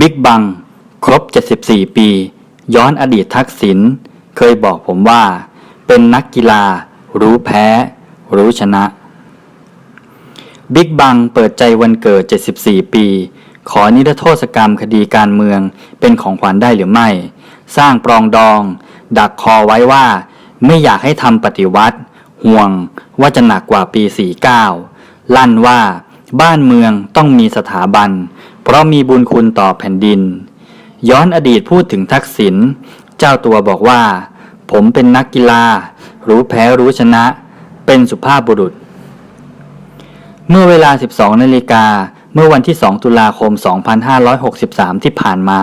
บิ๊กบัง ครบ 74 ปี ย้อนอดีตทักษิณเคยบอกผมว่า เป็นนักกีฬา รู้แพ้ รู้ชนะ บิ๊กบังเปิดใจวันเกิด 74 ปี ขอนิรโทษกรรมคดีการเมืองเป็นของขวัญได้หรือไม่ สร้างปรองดอง ดักคอไว้ว่า ไม่อยากให้ทำปฏิวัติ ห่วงว่าจะหนักกว่าปี 49 ลั่นว่าบ้านเมืองต้องมีสถาบัน เพราะมีบุญคุณต่อแผ่นดิน ย้อนอดีตพูดถึงทักษิณเจ้าตัวบอกว่า ผมเป็นนักกีฬา รู้แพ้รู้ชนะ เป็นสุภาพบุรุษ เมื่อเวลา 12นาฬิกาเมื่อวันที่ 2 ตุลาคม 2563 ที่ผ่านมา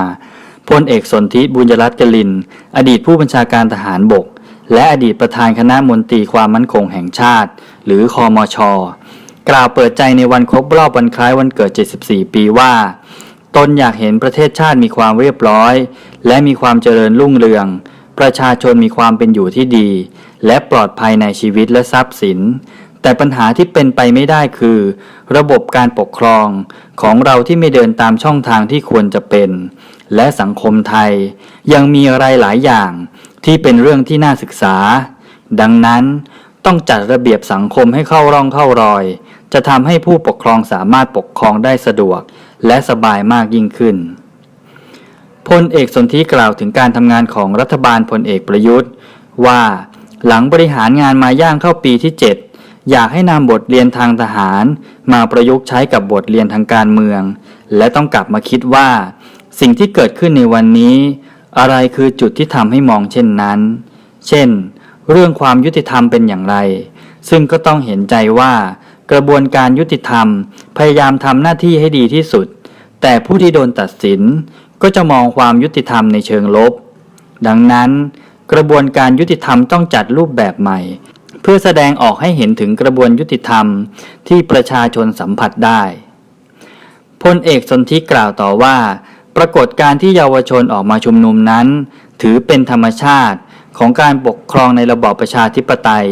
พลเอกสนธิบุญยรัตน์กลิน อดีตผู้บัญชาการทหารบก และอดีตประธานคณะมนตรีความมั่นคงแห่งชาติ หรือคอมช กล่าวเปิดใจในวันครบรอบวันคล้ายวันเกิด 74 ปีว่า ตนอยากเห็นประเทศชาติมีความเรียบร้อย และมีความเจริญรุ่งเรือง ประชาชนมีความเป็นอยู่ที่ดี และปลอดภัยในชีวิตและทรัพย์สิน แต่ปัญหาที่เป็นไปไม่ได้คือ ระบบการปกครองของเราที่ไม่เดินตามช่องทางที่ควรจะเป็น และสังคมไทย ยังมีอะไรหลายอย่างที่เป็นเรื่องที่น่าศึกษา ดังนั้น ต้องจัดระเบียบสังคมให้เข้าร่องเข้ารอย จะทำให้ผู้ปกครองสามารถปกครองได้สะดวก และสบายมากยิ่งขึ้นพลเอกสนธิกล่าวถึงการทำงานของรัฐบาลพลเอกประยุทธ์ ว่าหลังบริหารงานมาย่างเข้าปีที่ 7 อยากให้นำบทเรียนทางทหาร มาประยุกต์ใช้กับบทเรียนทางการเมือง และต้องกลับมาคิดว่า สิ่งที่เกิดขึ้นในวันนี้ อะไรคือจุดที่ทำให้มองเช่นนั้น เช่น เรื่องความยุติธรรมเป็นอย่างไร ซึ่งก็ต้องเห็นใจว่า กระบวนการยุติธรรม พยายามทำหน้าที่ให้ดีที่สุด แต่ผู้ที่โดนตัดสิน ก็จะมองความยุติธรรมในเชิงลบ ดังนั้น กระบวนการยุติธรรมต้องจัดรูปแบบใหม่ เพื่อแสดงออกให้เห็นถึงกระบวนยุติธรรมที่ประชาชนสัมผัสได้พลเอกสนธิกล่าวต่อว่า ปรากฏการที่เยาวชนออกมาชุมนุมนั้น ถือเป็นธรรมชาติ ของการปกครองในระบอบประชาธิปไตย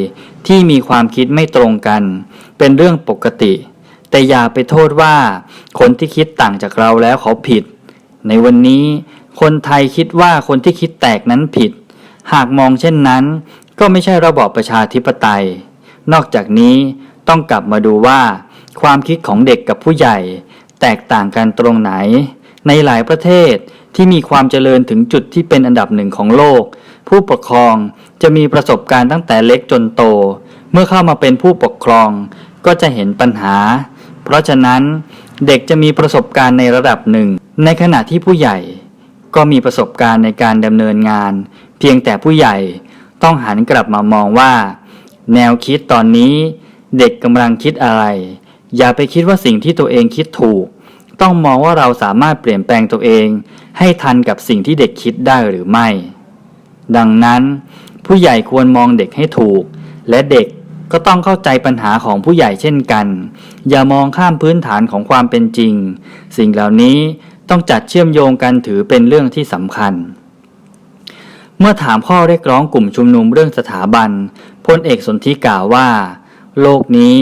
ที่มีความคิดไม่ตรงกัน เป็นเรื่องปกติ แต่อย่าไปโทษว่า คนที่คิดต่างจากเราแล้วเขาผิด ในวันนี้ คนไทยคิดว่าคนที่คิดแตกนั้นผิด หากมองเช่นนั้น ก็ไม่ใช่ระบอบประชาธิปไตย นอกจากนี้ต้องกลับมาดูว่า ความคิดของเด็กกับผู้ใหญ่ แตกต่างกันตรงไหน ในหลายประเทศที่มีความเจริญถึงจุดที่เป็นอันดับหนึ่งของโลก ผู้ปกครองจะมีประสบการณ์ตั้งแต่เล็กจนโต เมื่อเข้ามาเป็นผู้ปกครองก็จะเห็นปัญหา เพราะฉะนั้นเด็กจะมีประสบการณ์ในระดับหนึ่ง ในขณะที่ผู้ใหญ่ ก็มีประสบการณ์ในการดำเนินงาน เพียงแต่ผู้ใหญ่ต้องหันกลับมามองว่า แนวคิดตอนนี้ เด็กกำลังคิดอะไร อย่าไปคิดว่าสิ่งที่ตัวเองคิดถูก ต้องมองว่าเราสามารถเปลี่ยนแปลงตัวเอง ให้ทันกับสิ่งที่เด็กคิดได้หรือไม่ ดังนั้น ผู้ใหญ่ควรมองเด็กให้ถูก และเด็กก็ต้องเข้าใจปัญหาของผู้ใหญ่เช่นกัน อย่ามองข้ามพื้นฐานของความเป็นจริง สิ่งเหล่านี้ต้องจัดเชื่อมโยงกันถือเป็นเรื่องที่สำคัญ เมื่อถามข้อเรียกร้องกลุ่มชุมนุมเรื่องสถาบันพลเอกสนธิกล่าวว่า โลกนี้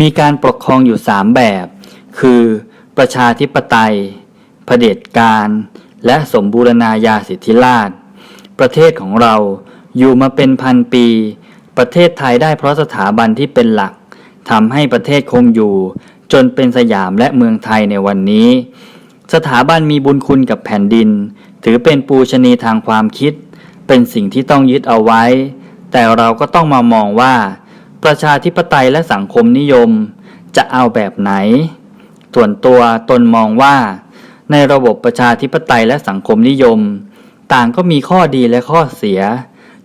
มีการปกครองอยู่สามแบบ คือประชาธิปไตยเผด็จการ และสมบูรณาญาสิทธิราชย์ ประเทศของเราอยู่มาเป็นพันปี ประเทศไทยได้เพราะสถาบันที่เป็นหลักทำให้ประเทศคงอยู่ จนเป็นสยามและเมืองไทยในวันนี้ สถาบันมีบุญคุณกับแผ่นดิน ถือเป็นปูชนีทางความคิด เป็นสิ่งที่ต้องยึดเอาไว้ แต่เราก็ต้องมามองว่า ประชาธิปไตยและสังคมนิยม จะเอาแบบไหน ส่วนตัวตนมองว่า ในระบบประชาธิปไตยและสังคมนิยม ต่างก็มีข้อดีและข้อเสีย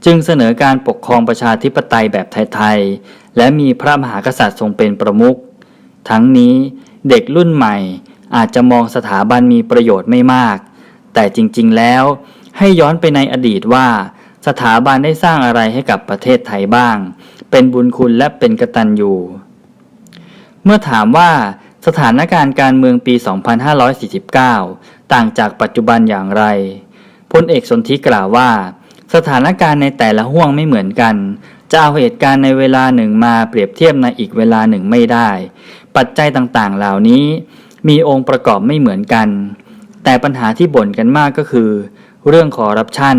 จึงเสนอการปกครองประชาธิปไตยแบบไทยๆ และมีพระมหากษัตริย์ทรงเป็นประมุข ทั้งนี้เด็กรุ่นใหม่อาจจะมองสถาบันมีประโยชน์ไม่มาก แต่จริงๆแล้วให้ย้อนไปในอดีตว่า สถาบันได้สร้างอะไรให้กับประเทศไทยบ้าง เป็นบุญคุณและเป็นกตัญญูเมื่อถามว่าสถานการณ์การเมืองปี 2549 ต่างจากปัจจุบันอย่างไร พลเอกสนธิกล่าวว่า สถานการณ์ในแต่ละห่วงไม่เหมือนกัน จะเอาเหตุการณ์ในเวลาหนึ่งมาเปรียบเทียบในอีกเวลาหนึ่งไม่ได้ ปัจจัยต่างๆ เหล่านี้ มีองค์ประกอบไม่เหมือนกัน แต่ปัญหาที่บ่นกันมากก็คือ เรื่องคอร์รัปชัน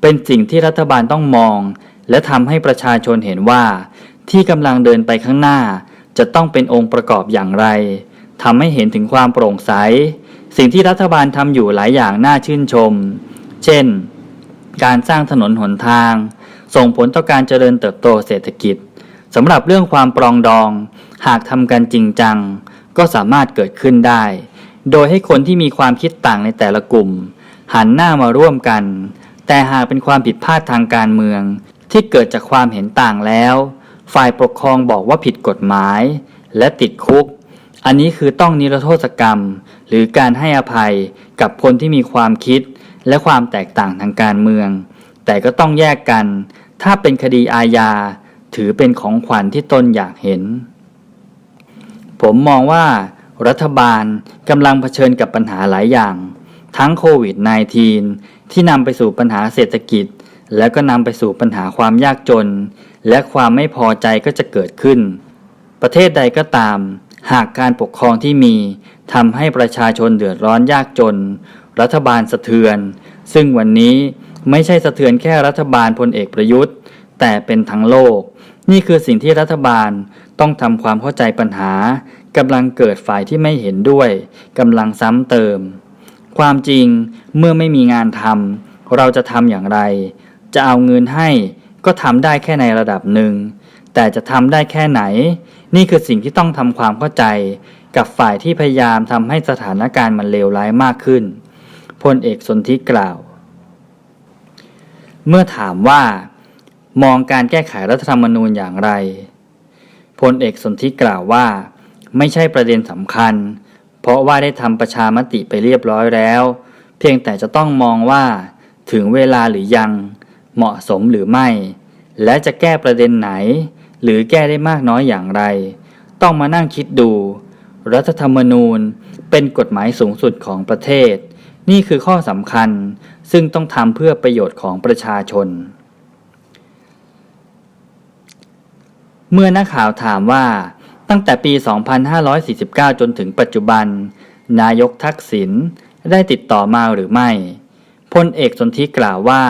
เป็นสิ่งที่รัฐบาลต้องมอง และทำให้ประชาชนเห็นว่า ที่กำลังเดินไปข้างหน้า จะต้องเป็นองค์ประกอบอย่างไรทำให้เห็นถึงความโปร่งใส สิ่งที่รัฐบาลทำอยู่หลายอย่างน่าชื่นชม เช่น การสร้างถนนหนทาง ส่งผลต่อการเจริญเติบโตเศรษฐกิจสำหรับเรื่องความปรองดอง หากทำกันจริงจัง ก็สามารถเกิดขึ้นได้ โดยให้คนที่มีความคิดต่างในแต่ละกลุ่ม หันหน้ามาร่วมกัน แต่หากเป็นความผิดพลาดทางการเมือง ที่เกิดจากความเห็นต่างแล้ว ฝ่ายปกครองบอกว่าผิดกฎหมาย และติดคุก อันนี้คือต้องนิรโทษกรรม หรือการให้อภัยกับคนที่มีความคิด และความแตกต่างทางการเมือง แต่ก็ต้องแยกกัน ถ้าเป็นคดีอาญา ถือเป็นของขวัญที่ตนอยากเห็น ผมมองว่า รัฐบาลกำลังเผชิญกับปัญหาหลายอย่าง ทั้งโควิด -19 ที่นำไปสู่ปัญหาเศรษฐกิจ และก็นำไปสู่ปัญหาความยากจน และความไม่พอใจก็จะเกิดขึ้น ประเทศใดก็ตาม หากการปกครองที่มีทำให้ประชาชนเดือดร้อนยากจน รัฐบาลสะเทือน ซึ่งวันนี้ไม่ใช่สะเทือนแค่รัฐบาลพลเอกประยุทธ์ แต่เป็นทั้งโลก นี่คือสิ่งที่รัฐบาลต้องทำความเข้าใจปัญหากำลังเกิดฝ่ายที่ไม่เห็นด้วยกำลังซ้ำเติม ความจริงเมื่อไม่มีงานทำเราจะทำอย่างไร จะเอาเงินให้ก็ทำได้แค่ในระดับหนึ่ง แต่จะทำได้แค่ไหน นี่คือสิ่งที่ต้องทำความเข้าใจ กับฝ่ายที่พยายามทำให้สถานการณ์มันเลวร้ายมากขึ้น พลเอกสนธิกล่าว เมื่อถามว่ามองการแก้ไขรัฐธรรมนูญอย่างไร พลเอกสนธิกล่าวว่า ไม่ใช่ประเด็นสำคัญ เพราะว่าได้ทำประชามติไปเรียบร้อยแล้ว เพียงแต่จะต้องมองว่า ถึงเวลาหรือยัง เหมาะสมหรือไม่ และจะแก้ประเด็นไหน หรือแก้ได้มากน้อยอย่างไร ต้องมานั่งคิดดู รัฐธรรมนูญเป็นกฎหมายสูงสุดของประเทศ นี่คือข้อสำคัญซึ่งต้องทำเพื่อประโยชน์ของประชาชน เมื่อนักข่าวถามว่าตั้งแต่ปี 2549 จนถึงปัจจุบัน นายกทักษิณได้ติดต่อมาหรือไม่พลเอกสนธิกล่าวว่า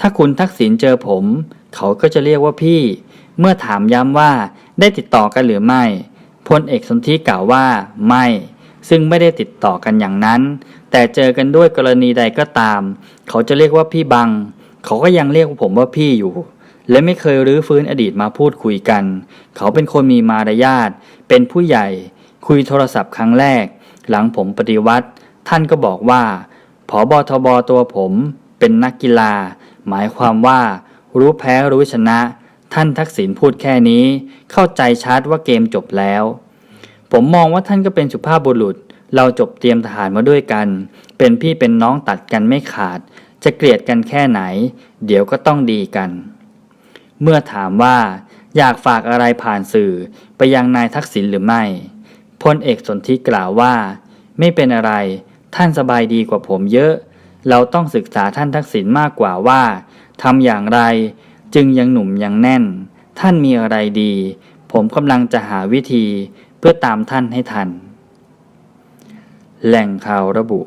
ถ้าคุณทักษิณเจอผม เขาก็จะเรียกว่าพี่ เมื่อถามย้ำว่าได้ติดต่อกันหรือไม่พลเอกสนธิกล่าวว่าไม่ ซึ่งไม่ได้ติดต่อกันอย่างนั้น แต่เจอกันด้วยกรณีใดก็ตาม เขาจะเรียกว่าพี่บัง เขาก็ยังเรียกผมว่าพี่อยู่ และไม่เคยรื้อฟื้นอดีตมาพูดคุยกัน เขาเป็นคนมีมารยาทเป็นผู้ใหญ่ คุยโทรศัพท์ครั้งแรก หลังผมปฏิวัติ ท่านก็บอกว่าผอบอทบตัวผมเป็นนักกีฬา หมายความว่า รู้แพ้รู้ชนะ ท่านทักษิณพูดแค่นี้ เข้าใจชัดว่าเกมจบแล้ว ผมมองว่าท่านก็เป็นสุภาพบุรุษ เราจบเตรียมทหารมาด้วยกัน เป็นพี่เป็นน้องตัดกันไม่ขาด จะเกลียดกันแค่ไหน เดี๋ยวก็ต้องดีกัน เมื่อถามว่าอยากฝากอะไรผ่านสื่อไปยังนายทักษิณหรือไม่พลเอกสนธิกล่าวว่า ไม่เป็นอะไร ท่านสบายดีกว่าผมเยอะ เราต้องศึกษาท่านทักษิณมากกว่าว่าทำอย่างไร จึงยังหนุ่มยังแน่น ท่านมีอะไรดี ผมกำลังจะหาวิธีเพื่อตามท่านให้ทัน แหล่งข่าวระบุ